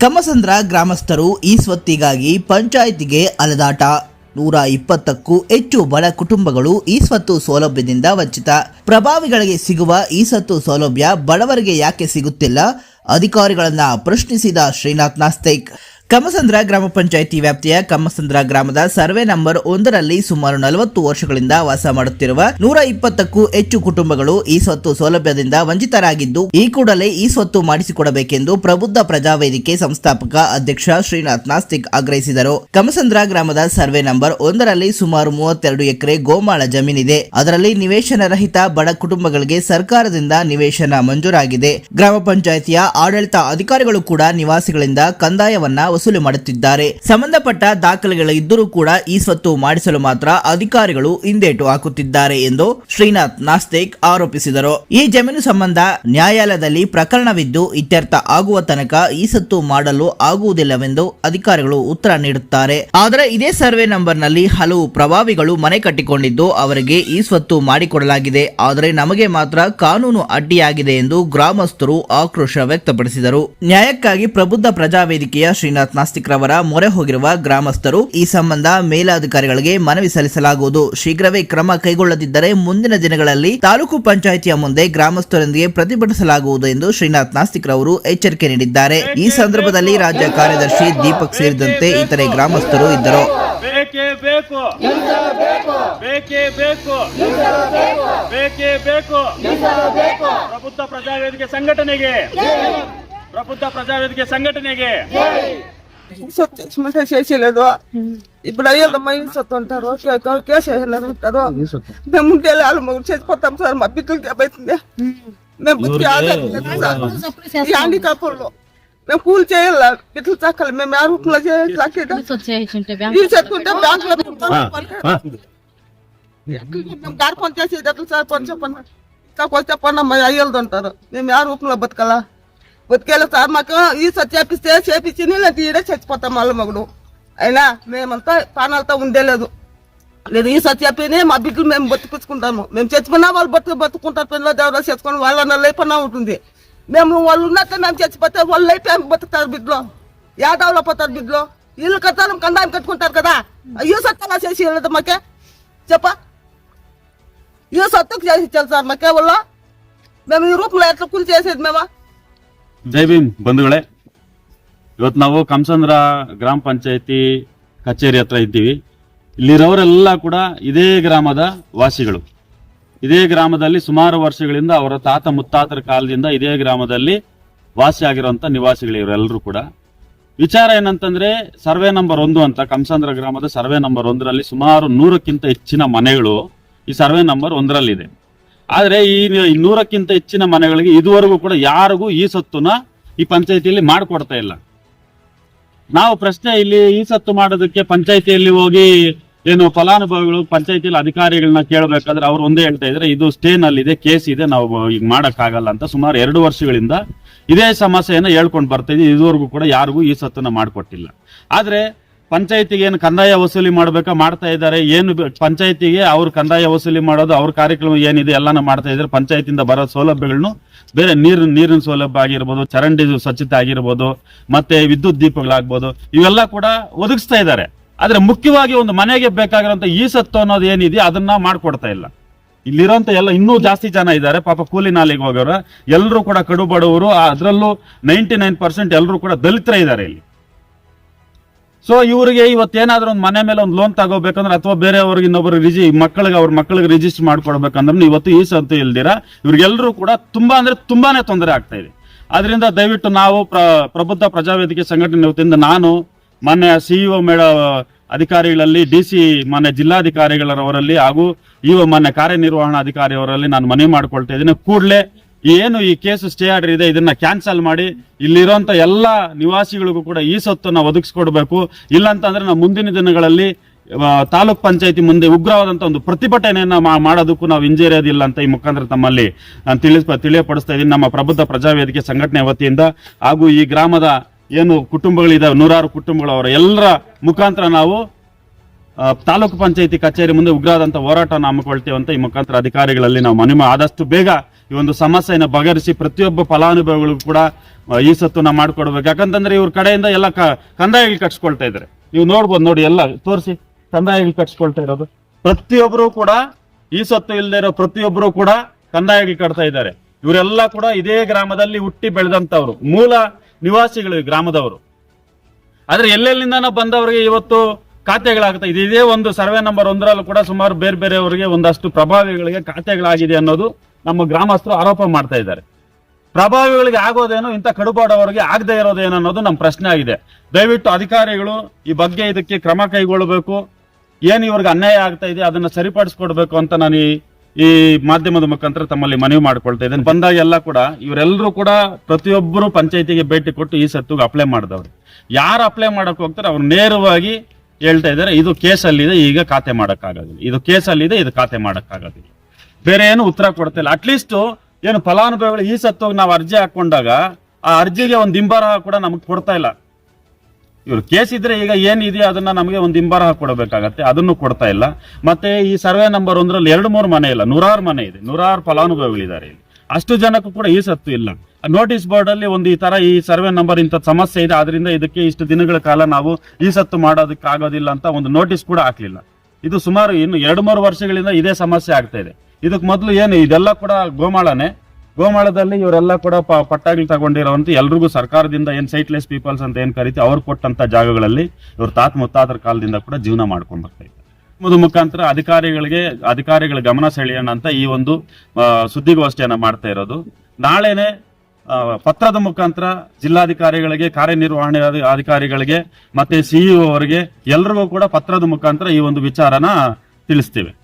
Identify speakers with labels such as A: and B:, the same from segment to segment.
A: ಕಮಸಂದ್ರ ಗ್ರಾಮಸ್ಥರು ಈ ಸ್ವತ್ತಿಗಾಗಿ ಪಂಚಾಯಿತಿಗೆ ಅಲೆದಾಟ. ನೂರ ಇಪ್ಪತ್ತಕ್ಕೂ ಹೆಚ್ಚು ಬಡ ಕುಟುಂಬಗಳು ಈ ಸ್ವತ್ತು ಸೌಲಭ್ಯದಿಂದ ವಂಚಿತ. ಪ್ರಭಾವಿಗಳಿಗೆ ಸಿಗುವ ಈ ಸ್ವತ್ತು ಸೌಲಭ್ಯ ಬಡವರಿಗೆ ಯಾಕೆ ಸಿಗುತ್ತಿಲ್ಲ? ಅಧಿಕಾರಿಗಳನ್ನ ಪ್ರಶ್ನಿಸಿದ ಶ್ರೀನಾಥ್ ನಾಸ್ತೈಕ್. ಕಮಸಂದ್ರ ಗ್ರಾಮ ಪಂಚಾಯಿತಿ ವ್ಯಾಪ್ತಿಯ ಕಮಸಂದ್ರ ಗ್ರಾಮದ ಸರ್ವೆ ನಂಬರ್ ಒಂದರಲ್ಲಿ ಸುಮಾರು ನಲವತ್ತು ವರ್ಷಗಳಿಂದ ವಾಸ ಮಾಡುತ್ತಿರುವ ನೂರ ಇಪ್ಪತ್ತಕ್ಕೂ ಹೆಚ್ಚು ಕುಟುಂಬಗಳು ಈ ಸ್ವತ್ತು ಸೌಲಭ್ಯದಿಂದ ವಂಚಿತರಾಗಿದ್ದು, ಈ ಕೂಡಲೇ ಈ ಸ್ವತ್ತು ಮಾಡಿಸಿಕೊಡಬೇಕೆಂದು ಪ್ರಬುದ್ಧ ಪ್ರಜಾವೇದಿಕೆ ಸಂಸ್ಥಾಪಕ ಅಧ್ಯಕ್ಷ ಶ್ರೀನಾಥ್ ನಾಸ್ತಿಕ್ ಆಗ್ರಹಿಸಿದರು. ಕಮಸಂದ್ರ ಗ್ರಾಮದ ಸರ್ವೆ ನಂಬರ್ ಒಂದರಲ್ಲಿ ಸುಮಾರು ಮೂವತ್ತೆರಡು ಎಕರೆ ಗೋಮಾಳ ಜಮೀನಿದೆ. ಅದರಲ್ಲಿ ನಿವೇಶನ ರಹಿತ ಬಡ ಕುಟುಂಬಗಳಿಗೆ ಸರ್ಕಾರದಿಂದ ನಿವೇಶನ ಮಂಜೂರಾಗಿದೆ. ಗ್ರಾಮ ಪಂಚಾಯಿತಿಯ ಆಡಳಿತ ಅಧಿಕಾರಿಗಳು ಕೂಡ ನಿವಾಸಿಗಳಿಂದ ಕಂದಾಯವನ್ನ ವಸೂಲಿ ಮಾಡುತ್ತಿದ್ದಾರೆ. ಸಂಬಂಧಪಟ್ಟ ದಾಖಲೆಗಳ ಇದ್ದರೂ ಕೂಡ ಈ ಸ್ವತ್ತು ಮಾಡಿಸಲು ಮಾತ್ರ ಅಧಿಕಾರಿಗಳು ಹಿಂದೇಟು ಹಾಕುತ್ತಿದ್ದಾರೆ ಎಂದು ಶ್ರೀನಾಥ್ ನಾಸ್ತೇಕ್ ಆರೋಪಿಸಿದರು. ಈ ಜಮೀನು ಸಂಬಂಧ ನ್ಯಾಯಾಲಯದಲ್ಲಿ ಪ್ರಕರಣವಿದ್ದು, ಇತ್ಯರ್ಥ ಆಗುವ ತನಕ ಈ ಸ್ವತ್ತು ಮಾಡಲು ಆಗುವುದಿಲ್ಲವೆಂದು ಅಧಿಕಾರಿಗಳು ಉತ್ತರ ನೀಡುತ್ತಾರೆ. ಆದರೆ ಇದೇ ಸರ್ವೆ ನಂಬರ್ನಲ್ಲಿ ಹಲವು ಪ್ರಭಾವಿಗಳು ಮನೆ ಕಟ್ಟಿಕೊಂಡಿದ್ದು, ಅವರಿಗೆ ಈ ಸ್ವತ್ತು ಮಾಡಿಕೊಡಲಾಗಿದೆ. ಆದರೆ ನಮಗೆ ಮಾತ್ರ ಕಾನೂನು ಅಡ್ಡಿಯಾಗಿದೆ ಎಂದು ಗ್ರಾಮಸ್ಥರು ಆಕ್ರೋಶ ವ್ಯಕ್ತಪಡಿಸಿದರು. ನ್ಯಾಯಕ್ಕಾಗಿ ಪ್ರಬುದ್ಧ ಪ್ರಜಾವೇದಿಕೆಯ ಶ್ರೀನಾಥ್ ನಾಸ್ತಿಕ್ ರವರ ಮೊರೆ ಹೋಗಿರುವ ಗ್ರಾಮಸ್ಥರು ಈ ಸಂಬಂಧ ಮೇಲಾಧಿಕಾರಿಗಳಿಗೆ ಮನವಿ ಸಲ್ಲಿಸಲಾಗುವುದು. ಶೀಘ್ರವೇ ಕ್ರಮ ಕೈಗೊಳ್ಳದಿದ್ದರೆ ಮುಂದಿನ ದಿನಗಳಲ್ಲಿ ತಾಲೂಕು ಪಂಚಾಯಿತಿಯ ಮುಂದೆ ಗ್ರಾಮಸ್ಥರೊಂದಿಗೆ ಪ್ರತಿಭಟಿಸಲಾಗುವುದು ಎಂದು ಶ್ರೀನಾಥ್ ನಾಸ್ತಿಕ್ ರವರು ಎಚ್ಚರಿಕೆ ನೀಡಿದ್ದಾರೆ. ಈ ಸಂದರ್ಭದಲ್ಲಿ ರಾಜ್ಯ ಕಾರ್ಯದರ್ಶಿ ದೀಪಕ್ ಸೇರಿದಂತೆ ಇತರೆ ಗ್ರಾಮಸ್ಥರು ಇದ್ದರು.
B: ಪ್ರಬುದ್ಧ ಪ್ರಜಾವೇದಿಕೆ ಸಂಘಟನೆಗೆ. ಪ್ರಬುದ್ಧ ಪ್ರಜಾವೇದಿಕೆ ಸಂಘಟನೆಗೆ.
C: ಸತ್ತು ಸುಮ್ಮನೆ ಶೇಷ ಇಲ್ಲದು ఇప్పుడు అమ్మాయి సత్తుంటారు కేసేసారు ఉంటారు మేము ఉంటే వాళ్ళు మగ చచ్చిపోతాం సార్ మా బిడ్డలకి ఏమైతుంది మేము బతికి ఆధారం యాండి కాపుల్లో మేము కూలి చేయాల బిడ్డలు చక్కలు మేము ఆ రూపంలో చేయాలి చదువుకుంటే బ్యాంకులో మేము గారు పని చేసేటట్లు సార్ పని చెప్పండి తక్కువ చెప్పండి అమ్మాయి అయ్యలది ఉంటారు మేము ఆ రూపంలో బతకాలా బతికేళ్ళు సార్ మాకు ఈ సత్ చేపిస్తే చేపించి నేను ఈడే చచ్చిపోతాం మళ్ళీ మగుడు. అయినా మేమంతా ప్రాణాలతో ఉండేలేదు లేదు. ఈ సత్ చెప్పినే మా బిడ్డలు మేము బతికించుకుంటాము. మేము చచ్చిపోయినా వాళ్ళు బతుకు బతుకుంటారు పిల్లలు దేవరా చేసుకొని వాళ్ళన్న లైఫ్ ఉంటుంది. మేము వాళ్ళు ఉన్నట్లే మేము చచ్చిపోతే వాళ్ళు లైఫ్ బతుకుతారు బిడ్డలో. యాదవులు పోతారు బిడ్డలో. ఇల్లు కట్టాలి కందాయం కట్టుకుంటారు కదా. ఈ సత్ చేసి వెళ్ళదు మాకే. చెప్ప. ఈ సత్తుకు చేసి ఇచ్చారు సార్ మాకే వాళ్ళు. మేము ఈ రూపంలో ఎట్లా కూలి చేసేది మేమా?
B: ಜೈ ಭೀಮ್ ಬಂಧುಗಳೇ. ಇವತ್ತು ನಾವು ಕಂಸಂದ್ರ ಗ್ರಾಮ ಪಂಚಾಯತಿ ಕಚೇರಿ ಹತ್ರ ಇದ್ದೀವಿ. ಇಲ್ಲಿರೋರೆಲ್ಲ ಕೂಡ ಇದೇ ಗ್ರಾಮದ ವಾಸಿಗಳು. ಇದೇ ಗ್ರಾಮದಲ್ಲಿ ಸುಮಾರು ವರ್ಷಗಳಿಂದ ಅವರ ತಾತ ಮುತ್ತಾತರ ಕಾಲದಿಂದ ಇದೇ ಗ್ರಾಮದಲ್ಲಿ ವಾಸಿಯಾಗಿರುವಂಥ ನಿವಾಸಿಗಳು ಇವರೆಲ್ಲರೂ ಕೂಡ. ವಿಚಾರ ಏನಂತಂದ್ರೆ, ಸರ್ವೆ ನಂಬರ್ ಒಂದು ಅಂತ ಕಂಸಂದ್ರ ಗ್ರಾಮದ ಸರ್ವೆ ನಂಬರ್ ಒಂದರಲ್ಲಿ ಸುಮಾರು ನೂರಕ್ಕಿಂತ ಹೆಚ್ಚಿನ ಮನೆಗಳು ಈ ಸರ್ವೆ ನಂಬರ್ ಒಂದರಲ್ಲಿದೆ. ಆದ್ರೆ ಈ ನೂರಕ್ಕಿಂತ ಹೆಚ್ಚಿನ ಮನೆಗಳಿಗೆ ಇದುವರೆಗೂ ಕೂಡ ಯಾರಿಗೂ ಈ ಸತ್ತುನ ಈ ಪಂಚಾಯಿತಿಯಲ್ಲಿ ಮಾಡಿಕೊಡ್ತಾ ಇಲ್ಲ. ನಾವು ಪ್ರಶ್ನೆ ಇಲ್ಲಿ ಈ ಸತ್ತು ಮಾಡೋದಕ್ಕೆ ಪಂಚಾಯಿತಿಯಲ್ಲಿ ಹೋಗಿ ಏನು ಫಲಾನುಭವಿಗಳು ಪಂಚಾಯತಿಯಲ್ಲಿ ಅಧಿಕಾರಿಗಳನ್ನ ಕೇಳಬೇಕಾದ್ರೆ ಅವ್ರು ಒಂದೇ ಹೇಳ್ತಾ ಇದ್ರೆ ಇದು ಸ್ಟೇ ನಲ್ಲಿದೆ ಕೇಸ್ ಇದೆ, ನಾವು ಈಗ ಮಾಡೋಕ್ಕಾಗಲ್ಲ ಅಂತ ಸುಮಾರು ಎರಡು ವರ್ಷಗಳಿಂದ ಇದೇ ಸಮಸ್ಯೆಯನ್ನು ಹೇಳ್ಕೊಂಡು ಬರ್ತಾ ಇದ್ದೀವಿ, ಇದುವರೆಗೂ ಕೂಡ ಯಾರಿಗೂ ಈ ಸತ್ತನ್ನು ಮಾಡಿಕೊಟ್ಟಿಲ್ಲ. ಆದ್ರೆ ಪಂಚಾಯತಿಗೆ ಏನು ಕಂದಾಯ ವಸೂಲಿ ಮಾಡ್ಬೇಕಾ ಮಾಡ್ತಾ ಇದ್ದಾರೆ. ಏನು ಪಂಚಾಯತಿಗೆ ಅವ್ರ ಕಂದಾಯ ವಸೂಲಿ ಮಾಡೋದು, ಅವ್ರ ಕಾರ್ಯಕ್ರಮ ಏನಿದೆ ಎಲ್ಲಾನು ಮಾಡ್ತಾ ಇದ್ದಾರೆ. ಪಂಚಾಯತಿಯಿಂದ ಬರೋ ಸೌಲಭ್ಯಗಳನ್ನು ಬೇರೆ ನೀರು ನೀರಿನ ಸೌಲಭ್ಯ ಆಗಿರ್ಬೋದು, ಚರಂಡಿ ಸ್ವಚ್ಛತೆ ಆಗಿರ್ಬೋದು, ಮತ್ತೆ ವಿದ್ಯುತ್ ದೀಪಗಳಾಗ್ಬೋದು, ಇವೆಲ್ಲ ಕೂಡ ಒದಗಿಸ್ತಾ ಇದ್ದಾರೆ. ಆದ್ರೆ ಮುಖ್ಯವಾಗಿ ಒಂದು ಮನೆಗೆ ಬೇಕಾಗಿರುವಂತ ಈ ಸತ್ತು ಅನ್ನೋದು ಏನಿದೆ ಅದನ್ನ ಮಾಡ್ಕೊಡ್ತಾ ಇಲ್ಲ. ಇಲ್ಲಿರೋಂತ ಎಲ್ಲ ಇನ್ನೂ ಜಾಸ್ತಿ ಜನ ಇದ್ದಾರೆ. ಪಾಪ ಕೂಲಿ ನಾಲಿಗೆ ಹೋಗೋರು. ಎಲ್ಲರೂ ಕೂಡ ಕಡು ಬಡವರು. ಅದರಲ್ಲೂ ನೈಂಟಿ ನೈನ್ ಪರ್ಸೆಂಟ್ ಎಲ್ಲರೂ ಕೂಡ ದಲಿತರ ಇದ್ದಾರೆ ಇಲ್ಲಿ. ಸೊ ಇವರಿಗೆ ಇವತ್ತೇನಾದ್ರೂ ಒಂದು ಮನೆ ಮೇಲೆ ಒಂದು ಲೋನ್ ತಗೋಬೇಕಂದ್ರೆ ಅಥವಾ ಬೇರೆಯವ್ರಿಗೆ ಇನ್ನೊಬ್ರು ರಿಜಿ ಮಕ್ಕಳಿಗೆ, ಅವ್ರ ಮಕ್ಕಳಿಗೆ ರಿಜಿಸ್ಟರ್ ಮಾಡ್ಕೊಡ್ಬೇಕಂದ್ರೆ ಇವತ್ತು ಈ ಸಂತು ಇಲ್ದಿರ? ಇವ್ರಿಗೆಲ್ಲರೂ ಕೂಡ ತುಂಬಾ ಅಂದ್ರೆ ತುಂಬಾನೇ ತೊಂದರೆ ಆಗ್ತಾ ಇದೆ. ಅದರಿಂದ ದಯವಿಟ್ಟು ನಾವು ಪ್ರ ಪ್ರಬುದ್ಧ ಪ್ರಜಾವೇದಿಕೆ ಸಂಘಟನೆ ವತಿಯಿಂದ ನಾನು ಮಾನ್ಯ ಸಿಇಒ ಮೇಡ ಅಧಿಕಾರಿಗಳಲ್ಲಿ ಡಿ ಸಿ ಮಾನ್ಯ ಜಿಲ್ಲಾಧಿಕಾರಿಗಳವರಲ್ಲಿ ಹಾಗೂ ಇಒ ಮಾನ್ಯ ಕಾರ್ಯನಿರ್ವಹಣಾ ಅಧಿಕಾರಿಯವರಲ್ಲಿ ನಾನು ಮನವಿ ಮಾಡ್ಕೊಳ್ತಾ ಇದ್ದೀನಿ. ಕೂಡಲೇ ಏನು ಈ ಕೇಸು ಸ್ಟೇ ಆರ್ಡರ್ ಇದೆ, ಇದನ್ನ ಕ್ಯಾನ್ಸಲ್ ಮಾಡಿ ಇಲ್ಲಿರುವಂತ ಎಲ್ಲ ನಿವಾಸಿಗಳಿಗೂ ಕೂಡ ಈ ಸೊತ್ತನ್ನ ಒದಗಿಸ್ಕೊಡ್ಬೇಕು. ಇಲ್ಲ ಅಂತಂದ್ರೆ ನಾವು ಮುಂದಿನ ದಿನಗಳಲ್ಲಿ ತಾಲೂಕ್ ಪಂಚಾಯತಿ ಮುಂದೆ ಉಗ್ರವಾದಂತ ಒಂದು ಪ್ರತಿಭಟನೆಯನ್ನು ಮಾಡೋದಕ್ಕೂ ನಾವು ಹಿಂಜರಿಯೋದಿಲ್ಲ ಅಂತ ಈ ಮುಖಾಂತರ ತಮ್ಮಲ್ಲಿ ನಾನು ತಿಳಿಸ್ ತಿಳಿಯಪಡಿಸ್ತಾ ಇದ್ದೀನಿ. ನಮ್ಮ ಪ್ರಬುದ್ಧ ಪ್ರಜಾವೇದಿಕೆ ಸಂಘಟನೆ ವತಿಯಿಂದ ಹಾಗೂ ಈ ಗ್ರಾಮದ ಏನು ಕುಟುಂಬಗಳಿದಾವೆ, ನೂರಾರು ಕುಟುಂಬಗಳು, ಅವರ ಎಲ್ಲರ ಮುಖಾಂತರ ನಾವು ತಾಲೂಕು ಪಂಚಾಯತಿ ಕಚೇರಿ ಮುಂದೆ ಉಗ್ರವಾದಂಥ ಹೋರಾಟವನ್ನು ಹಮ್ಮಿಕೊಳ್ತೇವೆ ಅಂತ ಈ ಮುಖಾಂತರ ಅಧಿಕಾರಿಗಳಲ್ಲಿ ನಾವು ಮನವಿ ಆದಷ್ಟು ಬೇಗ ಈ ಒಂದು ಸಮಸ್ಯೆಯನ್ನು ಬಗರಿಸಿ ಪ್ರತಿಯೊಬ್ಬ ಫಲಾನುಭವಿಗಳಿಗೂ ಕೂಡ ಈ ಸತ್ತುನ ಮಾಡ್ಕೊಡ್ಬೇಕು. ಯಾಕಂತಂದ್ರೆ ಇವ್ರ ಕಡೆಯಿಂದ ಎಲ್ಲ ಕಂದಾಯಗಳು ಕಟ್ಸ್ಕೊಳ್ತಾ ಇದ್ದಾರೆ. ನೀವು ನೋಡ್ಬೋದು ನೋಡಿ ಎಲ್ಲ, ತೋರಿಸಿ. ಕಂದಾಯಗಳು ಕಟ್ಸ್ಕೊಳ್ತಾ ಇರೋದು. ಪ್ರತಿಯೊಬ್ಬರು ಕೂಡ, ಈ ಸತ್ತು ಇಲ್ಲದೆ ಇರೋ ಪ್ರತಿಯೊಬ್ಬರು ಕೂಡ ಕಂದಾಯಗಳು ಕಟ್ತಾ ಇದ್ದಾರೆ. ಇವರೆಲ್ಲ ಕೂಡ ಇದೇ ಗ್ರಾಮದಲ್ಲಿ ಹುಟ್ಟಿ ಬೆಳೆದಂತವ್ರು ಮೂಲ ನಿವಾಸಿಗಳು ಗ್ರಾಮದವರು. ಆದ್ರೆ ಎಲ್ಲೆಲ್ಲಿಂದ ಬಂದವರಿಗೆ ಇವತ್ತು ಖಾತೆಗಳಾಗುತ್ತೆ. ಇದೆ ಇದೇ ಒಂದು ಸರ್ವೆ ನಂಬರ್ ಒಂದರಲ್ಲೂ ಕೂಡ ಸುಮಾರು ಬೇರೆ ಬೇರೆಯವರಿಗೆ ಒಂದಷ್ಟು ಪ್ರಭಾವಿಗಳಿಗೆ ಖಾತೆಗಳಾಗಿದೆ ಅನ್ನೋದು ನಮ್ಮ ಗ್ರಾಮಸ್ಥರು ಆರೋಪ ಮಾಡ್ತಾ ಇದ್ದಾರೆ. ಪ್ರಭಾವಿಗಳಿಗೆ ಆಗೋದೇನು ಇಂಥ ಕಡುಬಾಡವರಿಗೆ ಆಗದೆ ಇರೋದೇನು ಅನ್ನೋದು ನಮ್ಮ ಪ್ರಶ್ನೆ ಆಗಿದೆ. ದಯವಿಟ್ಟು ಅಧಿಕಾರಿಗಳು ಈ ಬಗ್ಗೆ ಇದಕ್ಕೆ ಕ್ರಮ ಕೈಗೊಳ್ಳಬೇಕು. ಏನು ಇವ್ರಿಗೆ ಅನ್ಯಾಯ ಆಗ್ತಾ ಇದೆ, ಅದನ್ನು ಸರಿಪಡಿಸ್ಕೊಡ್ಬೇಕು ಅಂತ ನಾನು ಈ ಈ ಮಾಧ್ಯಮದ ಮುಖಾಂತರ ತಮ್ಮಲ್ಲಿ ಮನವಿ ಮಾಡ್ಕೊಳ್ತಾ ಇದ್ದೇನೆ. ಬಂದಾಗೆಲ್ಲ ಕೂಡ, ಇವರೆಲ್ಲರೂ ಕೂಡ ಪ್ರತಿಯೊಬ್ಬರು ಪಂಚಾಯತಿಗೆ ಭೇಟಿ ಕೊಟ್ಟು ಈ ಸತ್ತುಗೆ ಅಪ್ಲೈ ಮಾಡಿದವ್ರು. ಯಾರು ಅಪ್ಲೈ ಮಾಡಕ್ ಹೋಗ್ತಾರೆ ಅವ್ರು ನೇರವಾಗಿ ಹೇಳ್ತಾ ಇದ್ದಾರೆ, ಇದು ಕೇಸಲ್ಲಿದೆ, ಈಗ ಖಾತೆ ಮಾಡೋಕ್ಕಾಗೋದಿಲ್ಲ. ಇದು ಕೇಸಲ್ಲಿದೆ, ಇದು ಖಾತೆ ಮಾಡೋಕ್ಕಾಗೋದಿಲ್ಲ. ಬೇರೆ ಏನು ಉತ್ತರ ಕೊಡ್ತಿಲ್ಲ. ಅಟ್ಲೀಸ್ಟ್ ಏನು ಫಲಾನುಭವಿಗಳು ಈ ಸತ್ತೋಗಿ ನಾವು ಅರ್ಜಿ ಹಾಕೊಂಡಾಗ ಆ ಅರ್ಜಿಗೆ ಒಂದು ಹಿಂಬಾರ ಕೂಡ ನಮಗೆ ಕೊಡ್ತಾ ಇಲ್ಲ. ಇವ್ರು ಕೇಸ್ ಇದ್ರೆ ಈಗ ಏನಿದೆಯೋ ಅದನ್ನ ನಮಗೆ ಒಂದು ಹಿಂಬಾರ ಕೊಡಬೇಕಾಗತ್ತೆ. ಅದನ್ನು ಕೊಡ್ತಾ ಇಲ್ಲ. ಮತ್ತೆ ಈ ಸರ್ವೆ ನಂಬರ್ ಒಂದರಲ್ಲಿ ಎರಡು ಮೂರು ಮನೆ ಇಲ್ಲ. ನೂರಾರು ಮನೆ ಇದೆ. ನೂರಾರು ಫಲಾನುಭವಿಗಳಿದ್ದಾರೆ ಇಲ್ಲಿ. ಅಷ್ಟು ಜನಕ್ಕೂ ಕೂಡ ಈ ಸತ್ತು ಇಲ್ಲ. ನೋಟಿಸ್ ಬೋರ್ಡ್ ಅಲ್ಲಿ ಒಂದು ಈ ತರ ಈ ಸರ್ವೆ ನಂಬರ್ ಇಂಥ ಸಮಸ್ಯೆ ಇದೆ. ಆದ್ರಿಂದ ಇದಕ್ಕೆ ಇಷ್ಟು ದಿನಗಳ ಕಾಲ ನಾವು ಈ ಸತ್ತು ಮಾಡೋದಕ್ಕೆ ಆಗೋದಿಲ್ಲ ಅಂತ ಒಂದು ನೋಟಿಸ್ ಕೂಡ ಹಾಕ್ಲಿಲ್ಲ. ಇದು ಸುಮಾರು ಇನ್ನು ಎರಡು ಮೂರು ವರ್ಷಗಳಿಂದ ಇದೇ ಸಮಸ್ಯೆ ಆಗ್ತಾ ಇದೆ. ಇದಕ್ಕೆ ಮೊದಲು ಏನು, ಇದೆಲ್ಲ ಕೂಡ ಗೋಮಾಳನೆ. ಗೋಮಾಳದಲ್ಲಿ ಇವರೆಲ್ಲ ಕೂಡ ಪ- ಪಟ್ಟಾಗಳು ತಗೊಂಡಿರೋವಂಥ ಎಲ್ರಿಗೂ ಸರ್ಕಾರದಿಂದ ಏನು ಸೈಟ್ಲೆಸ್ ಪೀಪಲ್ಸ್ ಅಂತ ಏನು ಕರಿತೀವಿ ಅವ್ರು ಕೊಟ್ಟಂಥ ಜಾಗಗಳಲ್ಲಿ ಇವ್ರ ತಾತ ಮುತ್ತಾತರ ಕಾಲದಿಂದ ಕೂಡ ಜೀವನ ಮಾಡ್ಕೊಂಡು ಬರ್ತಾ ಇದ್ದಾರೆ. ಮುದು ಮುಖಾಂತರ ಅಧಿಕಾರಿಗಳಿಗೆ, ಅಧಿಕಾರಿಗಳ ಗಮನ ಸೆಳೆಯೋಣ ಅಂತ ಈ ಒಂದು ಸುದ್ದಿಗೋಷ್ಠಿಯನ್ನು ಮಾಡ್ತಾ ಇರೋದು. ನಾಳೆನೆ ಪತ್ರದ ಮುಖಾಂತರ ಜಿಲ್ಲಾಧಿಕಾರಿಗಳಿಗೆ, ಕಾರ್ಯನಿರ್ವಹಣೆ ಅಧಿ- ಅಧಿಕಾರಿಗಳಿಗೆ, ಮತ್ತೆ ಸಿಇಒ ಅವರಿಗೆ ಎಲ್ರಿಗೂ ಕೂಡ ಪತ್ರದ ಮುಖಾಂತರ ಈ ಒಂದು ವಿಚಾರನ ತಿಳಿಸ್ತೀವಿ.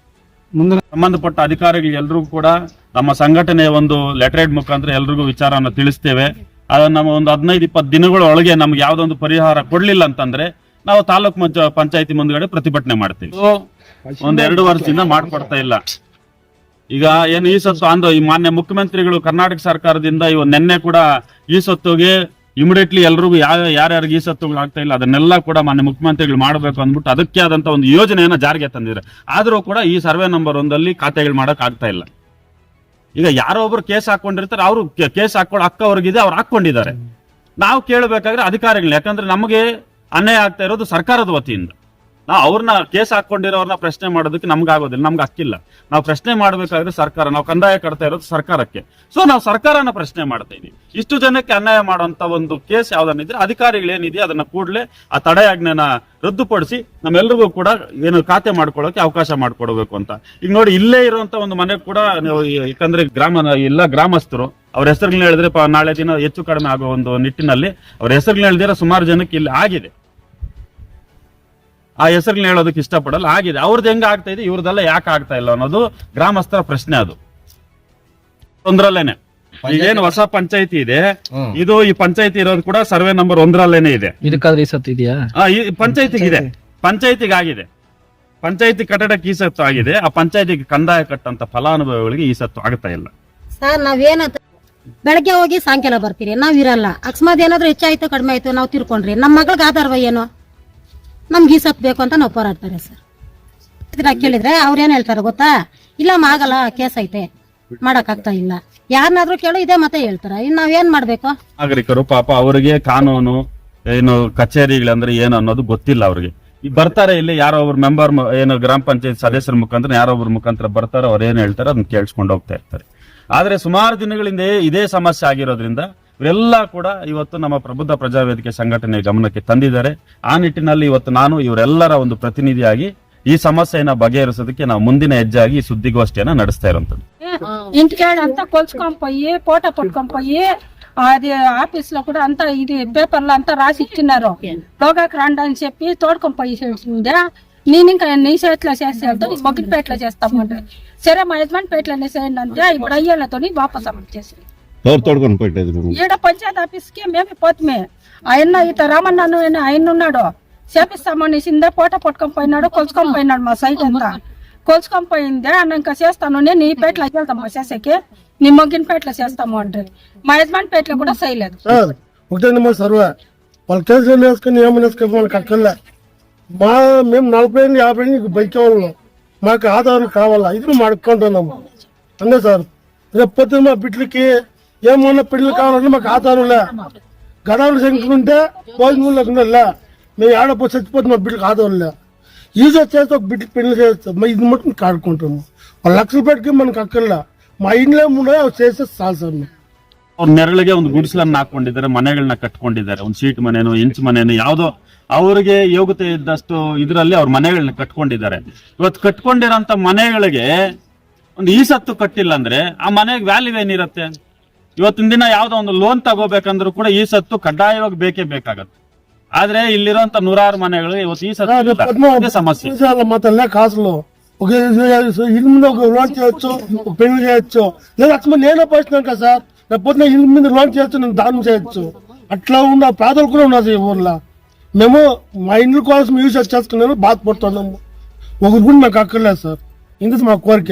D: ಮುಂದಿನ
B: ಸಂಬಂಧಪಟ್ಟ ಅಧಿಕಾರಿಗಳು ಎಲ್ರಿಗೂ ಕೂಡ ನಮ್ಮ ಸಂಘಟನೆಯ ಒಂದು ಲೆಟರೇಟ್ ಮುಖಾಂತರ ಎಲ್ರಿಗೂ ವಿಚಾರನ ತಿಳಿಸ್ತೇವೆ. ಅದನ್ನು ನಮ್ಮ ಒಂದು ಹದಿನೈದು ಇಪ್ಪತ್ತು ದಿನಗಳ ಒಳಗೆ ನಮ್ಗೆ ಯಾವ್ದೊಂದು ಪರಿಹಾರ ಕೊಡಲಿಲ್ಲ ಅಂತಂದ್ರೆ ನಾವು ತಾಲೂಕು ಮಂಚ ಪಂಚಾಯತಿ ಮುಂದ್ಗಡೆ ಪ್ರತಿಭಟನೆ ಮಾಡ್ತೀವಿ. ಒಂದ್ ಎರಡು ವರ್ಷದಿಂದ ಮಾಡ್ಕೊಡ್ತಾ ಇಲ್ಲ. ಈಗ ಏನು ಈ ಸತ್ತು ಅಂದ್ರೆ ಈ ಮಾನ್ಯ ಮುಖ್ಯಮಂತ್ರಿಗಳು ಕರ್ನಾಟಕ ಸರ್ಕಾರದಿಂದ ಇವ್ ನಿನ್ನೆ ಕೂಡ ಈ ಸತ್ತುಗೆ ಇಮಿಡಿಯೇಟ್ಲಿ ಎಲ್ರಿಗೂ ಯಾವ ಯಾರ್ಯಾರಿಗೆ ಈ ಸತ್ತುಗಳು ಆಗ್ತಾ ಇಲ್ಲ ಅದನ್ನೆಲ್ಲ ಕೂಡ ಮಾನ್ಯ ಮುಖ್ಯಮಂತ್ರಿಗಳು ಮಾಡಬೇಕು ಅಂದ್ಬಿಟ್ಟು ಅದಕ್ಕೆ ಆದಂತ ಒಂದು ಯೋಜನೆಯನ್ನು ಜಾರಿಗೆ ತಂದಿದ್ದಾರೆ. ಆದರೂ ಕೂಡ ಈ ಸರ್ವೆ ನಂಬರ್ ಒಂದಲ್ಲಿ ಖಾತೆಗಳು ಮಾಡೋಕೆ ಆಗ್ತಾ ಇಲ್ಲ. ಈಗ ಯಾರೋ ಒಬ್ರು ಕೇಸ್ ಹಾಕೊಂಡಿರ್ತಾರೆ ಅವರು ಕೇಸ್ ಹಾಕೊಂಡು ಅಕ್ಕ ಅವ್ರಿಗಿದೆ ಅವ್ರು ಹಾಕೊಂಡಿದ್ದಾರೆ. ನಾವು ಕೇಳಬೇಕಾದ್ರೆ ಅಧಿಕಾರಿಗಳು ಯಾಕಂದ್ರೆ ನಮಗೆ ಅನ್ಯಾಯ ಆಗ್ತಾ ಇರೋದು ಸರ್ಕಾರದ ವತಿಯಿಂದ. ನಾವು ಅವ್ರನ್ನ ಕೇಸ್ ಹಾಕೊಂಡಿರೋರ್ನ ಪ್ರಶ್ನೆ ಮಾಡೋದಕ್ಕೆ ನಮ್ಗೆ ಆಗೋದಿಲ್ಲ ನಮ್ಗೆ ಹಕ್ಕಿಲ್ಲ ನಾವು ಪ್ರಶ್ನೆ ಮಾಡಬೇಕಾದ್ರೆ ಸರ್ಕಾರ, ನಾವು ಕಂದಾಯ ಕಟ್ತಾ ಇರೋದು ಸರ್ಕಾರಕ್ಕೆ. ಸೊ ನಾವು ಸರ್ಕಾರನ ಪ್ರಶ್ನೆ ಮಾಡ್ತಾ ಇದೀವಿ. ಇಷ್ಟು ಜನಕ್ಕೆ ಅನ್ಯಾಯ ಮಾಡುವಂತ ಒಂದು ಕೇಸ್ ಯಾವ್ದನ್ನಿದ್ರೆ ಅಧಿಕಾರಿಗಳು ಏನಿದೆ ಅದನ್ನ ಕೂಡಲೇ ಆ ತಡೆಯಾಜ್ಞೆನ ರದ್ದುಪಡಿಸಿ ನಮ್ಮೆಲ್ರಿಗೂ ಕೂಡ ಏನು ಖಾತೆ ಮಾಡ್ಕೊಳ್ಳೋಕೆ ಅವಕಾಶ ಮಾಡ್ಕೊಡ್ಬೇಕು ಅಂತ. ಈಗ ನೋಡಿ, ಇಲ್ಲೇ ಇರುವಂತ ಒಂದು ಮನೆ ಕೂಡ ಯಾಕಂದ್ರೆ ಗ್ರಾಮ ಎಲ್ಲ ಗ್ರಾಮಸ್ಥರು, ಅವ್ರ ಹೆಸರುಗಳನ್ನ ಹೇಳಿದ್ರೆ ನಾಳೆ ದಿನ ಹೆಚ್ಚು ಕಡಿಮೆ ಆಗೋ ಒಂದು ನಿಟ್ಟಿನಲ್ಲಿ ಅವ್ರ ಹೆಸರುಗಳನ್ನ ಹೇಳಿದ್ರೆ ಸುಮಾರು ಜನಕ್ಕೆ ಇಲ್ಲಿ ಆಗಿದೆ. ಆ ಹೆಸರುಗಳನ್ನ ಹೇಳೋದಕ್ಕೆ ಇಷ್ಟಪಡಲ್ಲ. ಆಗಿದೆ. ಅವ್ರದ್ದು ಹೆಂಗ ಆಗ್ತಾ ಇದೆ ಇವ್ರದೆಲ್ಲ ಯಾಕೆ ಆಗ್ತಾ ಇಲ್ಲ ಅನ್ನೋದು ಗ್ರಾಮಸ್ಥರ ಪ್ರಶ್ನೆ ಅದು. ಒಂದ್ರಲ್ಲೇನೆ. ಈಗೇನು ಹೊಸ ಪಂಚಾಯತಿ ಇದೆ. ಇದು ಈ ಪಂಚಾಯತಿ ಇರೋದು ಕೂಡ ಸರ್ವೆ ನಂಬರ್ ಒಂದ್ರಲ್ಲೇನೆ ಇದೆ.
D: ಇದಕ್ಕಾದ್ರೆ ಈ ಸತ್ತು ಇದೆಯಾ?
B: ಆ, ಈ ಪಂಚಾಯತಿಗೆ ಇದೆ. ಪಂಚಾಯತಿಗೆ ಆಗಿದೆ. ಪಂಚಾಯತಿ ಕಟ್ಟಡಕ್ಕೆ ಈ ಸತ್ತು ಆಗಿದೆ. ಆ ಪಂಚಾಯತಿಗೆ ಕಂದಾಯ ಕಟ್ಟಂತ ಫಲಾನುಭವಿಗಳಿಗೆ ಈ ಸತ್ತು ಆಗ್ತಾ ಇಲ್ಲ.
E: ಸರ್ ನಾವೇನಂತ ಬೆಳಗ್ಗೆ ಹೋಗಿ ಸಾಯಂಕಾಲ ಬರ್ತೀರಿ. ನಾವ್ ಇರಲ್ಲ. ಅಕಸ್ಮಾತ್ ಏನಾದ್ರು ಹೆಚ್ಚಾಯ್ತು ಕಡಿಮೆ ಆಯ್ತು ನಾವು ತಿರ್ಕೊಂಡ್ರಿ. ನಮ್ಮ ಮಗಳಿಗೆ ಆಧಾರವ ಏನು? ನಮ್ಗೆ ಈ ಸೊಪ್ಪು ಬೇಕು ಅಂತ ನಾವು ಹೋರಾಡ್ತಾರೆ ಸರ್. ಇದ್ರಾಗ್ ಕೇಳಿದ್ರೆ ಅವ್ರೇನ್ ಹೇಳ್ತಾರೆ ಗೊತ್ತಾ? ಇಲ್ಲ ಆಗಲ್ಲ, ಕೇಸ್ ಐತೆ. ಮಾಡಕ್ ಆಗ್ತಾ ಇಲ್ಲ. ಯಾರನ್ನಾದ್ರೂ ಕೇಳು, ಇದೇ ಮತ್ತೆ ಹೇಳ್ತಾರ. ಇನ್ ನಾವೇನ್ ಮಾಡ್ಬೇಕು?
B: ನಾಗರಿಕರು, ಪಾಪ ಅವರಿಗೆ ಕಾನೂನು, ಏನು ಕಚೇರಿಗಳಂದ್ರೆ ಏನು ಅನ್ನೋದು ಗೊತ್ತಿಲ್ಲ ಅವ್ರಿಗೆ. ಬರ್ತಾರೆ ಇಲ್ಲಿ ಯಾರೋ ಒಬ್ರು ಮೆಂಬರ್ ಏನು ಗ್ರಾಮ ಪಂಚಾಯತ್ ಸದಸ್ಯರ ಮುಖಾಂತರ, ಯಾರೋ ಒಬ್ರ ಮುಖಾಂತರ ಬರ್ತಾರೆ, ಅವ್ರು ಏನ್ ಹೇಳ್ತಾರೆ ಅದನ್ನ ಕೇಳಿಸ್ಕೊಂಡು ಹೋಗ್ತಾ ಇರ್ತಾರೆ. ಆದ್ರೆ ಸುಮಾರು ದಿನಗಳಿಂದ ಇದೇ ಸಮಸ್ಯೆ ಆಗಿರೋದ್ರಿಂದ ಇವರೆಲ್ಲ ಕೂಡ ಇವತ್ತು ನಮ್ಮ ಪ್ರಬುದ್ಧ ಪ್ರಜಾವೇದಿಕೆ ಸಂಘಟನೆ ಗಮನಕ್ಕೆ ತಂದಿದ್ದಾರೆ ಆ ನಿಟ್ಟಿನಲ್ಲಿ ಇವತ್ತು ನಾನು ಇವರೆಲ್ಲರ ಒಂದು ಪ್ರತಿನಿಧಿಯಾಗಿ ಈ ಸಮಸ್ಯೆಯನ್ನ ಬಗೆಹರಿಸೋದಕ್ಕೆ ನಾವು ಮುಂದಿನ ಹೆಜ್ಜೆಯಾಗಿ ಈ ಸುದ್ದಿಗೋಷ್ಠಿಯನ್ನ ನಡೆಸ್ತಾ ಇರುವಂತದ್ದು
F: ఇంటికాడ అంతా కొలుచుకొని పోయి ఫోటో పట్టుకొని పోయి అది ఆఫీస్ లో కూడా అంతా ఇది పేపర్ లో అంతా రాసి ఇచ్చినారు లోగాకి రండి అని చెప్పి తోడుకొని పోయి ఉండే నేను ఇంకా నీ చేతిలో చేస్తే వెళ్తాను మొగ్గిపేటలో చేస్తామంటే సరే మా యజమాని పేటలోనే చేయండి అంటే ఇప్పుడు అయ్యేళ్ళతో వాపస్ అమ్మేసి
G: ఎవరు తోడుకొని పెట్టేది
F: ఈడ పంచాయత్ ఆఫీస్కి మేమే పోతుమే ఆయన ఇత రామన్నాను ఆయన ఉన్నాడు. చేపిస్తామనేసిందే ఫోటో పట్టుకొని పోయినాడు కొలుచుకొని పోయినాడు మా సైట్ అంతా. కొలుచుకొని పోయిందే అన్న ఇంకా చేస్తాను నేను ఈ పేటలో వెళ్తాము చేసేకి. నీ మొగ్గిన పేటలో చేస్తాము అంటే మా యజమాని పేటలో కూడా చేయలేదు.
H: సార్ ఒకటే నెంబర్ సర్వే వాళ్ళు కేసులు వేసుకుని ఏమైనా వేసుకుని మనకు అక్కర్లే. మా మేము నలభై ఎనిమిది యాభై ఎనిమిది వాళ్ళం మాకు ఆధారం కావాలా? ఇది మేము అడుక్కుంటున్నాము. అంతే సార్. రేపు పొద్దున మా బిడ్డలకి ఏమన్నా పెళ్లి కావాలంటే మాకు ఆధారంలే గడాలు సంఖ్యలు ఉంటే భోజనం లేకుండా మేము ఆడపో చచ్చిపోతే మా బిడ్డలకు ఆధారంలే ఈజీ చేస్తే ఒక బిడ్డకి పెళ్లి చేస్తాం మా ఇది మటుకు కాడుకుంటాము ఒక లక్షలు పెట్టుకుని మనకు అక్కర్లా మా ఇంట్లో ఉండే ಅವು చేస్తే చాలు సార్ మేము
B: ಅವ್ರ ನೆರಳಿಗೆ ಒಂದು ಗುಡಿಸಲನ್ನ ಹಾಕೊಂಡಿದ್ದಾರೆ ಮನೆಗಳನ್ನ ಕಟ್ಕೊಂಡಿದ್ದಾರೆ ಒಂದು ಸೀಟ್ ಮನೇನು ಇಂಚ್ ಮನೇನು ಯಾವ್ದೋ ಅವ್ರಿಗೆ ಯೋಗ್ಯತೆ ಇದ್ದಷ್ಟು ಇದರಲ್ಲಿ ಅವ್ರ ಮನೆಗಳನ್ನ ಕಟ್ಕೊಂಡಿದ್ದಾರೆ ಇವತ್ತು ಕಟ್ಕೊಂಡಿರೋಂತ ಮನೆಗಳಿಗೆ ಒಂದು ಈ ಸತ್ತು ಕಟ್ಟಿಲ್ಲ ಅಂದ್ರೆ ಆ ಮನೆಗೆ ವ್ಯಾಲ್ಯೂ ಏನಿರುತ್ತೆ ಇವತ್ತಿನ ದಿನ ಯಾವ್ದೋ ಒಂದು ಲೋನ್ ತಗೋಬೇಕಂದ್ರೂ ಕೂಡ ಈ ಸತ್ತು ಕಡ್ಡಾಯವಾಗಿ ಬೇಕೇ ಬೇಕಾಗತ್ತೆ ಆದ್ರೆ ಇಲ್ಲಿರೋಂತ ನೂರಾರು ಮನೆಗಳು ಇವತ್ತು ಈ ಸತ್ತು ಇಲ್ಲ. ಅದೇ సమస్య
H: మాతల్లే కాసులు ఒక ఇల్లు మీద ఒక లోన్ చేయొచ్చు ఒక పెళ్లి చేయొచ్చు లేదా అసలు నేనే పోసినాను కదా సార్ రేపు పొద్దున ఇల్లు మీద లోన్ చేయొచ్చు నేను దానం చేయొచ్చు అట్లా ఉన్న పేదలు కూడా ఉన్నారు ఈ ఊర్లో మేము మా ఇండ్ల కోసం యూజ్ చేసుకున్నాను బాధపడుతున్నాము ఒకరు కూడా మాకు అక్కర్లేదు సార్ ఇంత మా కోరిక